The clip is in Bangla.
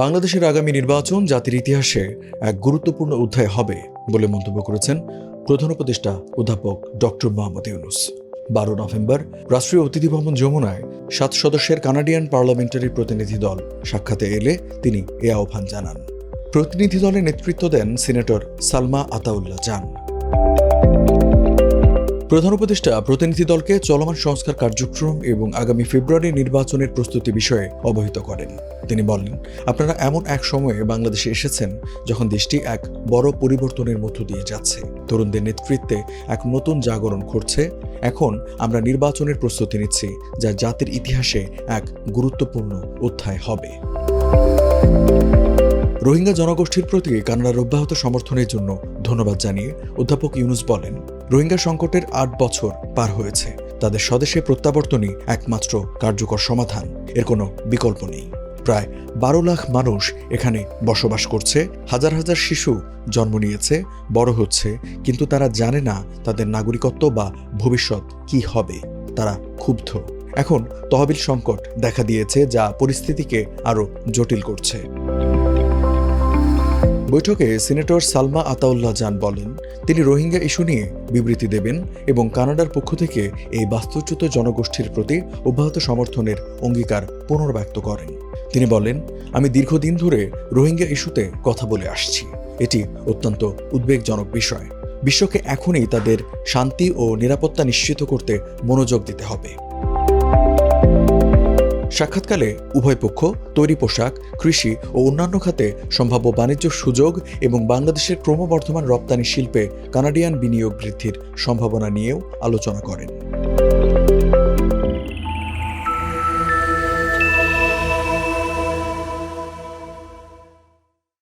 বাংলাদেশের আগামী নির্বাচন জাতির ইতিহাসে এক গুরুত্বপূর্ণ অধ্যায় হবে বলে মন্তব্য করেছেন প্রধান উপদেষ্টা অধ্যাপক ডক্টর মোহাম্মদ ইউনুস। বারো নভেম্বর রাষ্ট্রীয় অতিথি ভবন যমুনায় সাত সদস্যের কানাডিয়ান পার্লামেন্টারি প্রতিনিধি দল সাক্ষাতে এলে তিনি এ আহ্বান জানান। প্রতিনিধি দলের নেতৃত্ব দেন সিনেটর সালমা আতাউল্লাহ জান। প্রধান উপদেষ্টা প্রতিনিধি দলকে চলমান সংস্কার কার্যক্রম এবং আগামী ফেব্রুয়ারি নির্বাচনের প্রস্তুতি বিষয়ে অবহিত করেন। তিনি বলেন, আপনারা এমন এক সময়ে বাংলাদেশে এসেছেন যখন দেশটি এক বড় পরিবর্তনের মধ্য দিয়ে যাচ্ছে। তরুণদের নেতৃত্বে এক নতুন জাগরণ ঘটছে। এখন আমরা নির্বাচনের প্রস্তুতি নিচ্ছি, যা জাতির ইতিহাসে এক গুরুত্বপূর্ণ অধ্যায় হবে। রোহিঙ্গা জনগোষ্ঠীর প্রতি কানাডার অব্যাহত সমর্থনের জন্য ধন্যবাদ জানিয়ে অধ্যাপক ইউনুস বলেন রোহিঙ্গা সংকটের আট বছর পার হয়েছে। তাদের স্বদেশে প্রত্যাবর্তনই একমাত্র কার্যকর সমাধান। এর কোনো বিকল্প নেই। প্রায় বারো লাখ মানুষ এখানে বসবাস করছে। হাজার হাজার শিশু জন্ম নিয়েছে, বড় হচ্ছে, কিন্তু তারা জানে না তাদের নাগরিকত্ব বা ভবিষ্যৎ কি হবে। তারা ক্ষুব্ধ। এখন তহবিল সংকট দেখা দিয়েছে, যা পরিস্থিতিকে আরও জটিল করছে। বৈঠকে সিনেটর সালমা আতাউল্লাহ জান বলেন, তিনি রোহিঙ্গা ইস্যু নিয়ে বিবৃতি দেবেন এবং কানাডার পক্ষ থেকে এই বাস্তুচ্যুত জনগোষ্ঠীর প্রতি অব্যাহত সমর্থনের অঙ্গীকার পুনর্ব্যক্ত করেন। তিনি বলেন, আমি দীর্ঘদিন ধরে রোহিঙ্গা ইস্যুতে কথা বলে আসছি। এটি অত্যন্ত উদ্বেগজনক বিষয়। বিশ্বকে এখনই তাদের শান্তি ও নিরাপত্তা নিশ্চিত করতে মনোযোগ দিতে হবে। সাক্ষাৎকালে উভয় পক্ষ তৈরি পোশাক, কৃষি ও অন্যান্য খাতে সম্ভাব্য বাণিজ্য সুযোগ এবং বাংলাদেশের ক্রমবর্ধমান রপ্তানি শিল্পে কানাডিয়ান বিনিয়োগ বৃদ্ধির সম্ভাবনা নিয়েও আলোচনা করেন।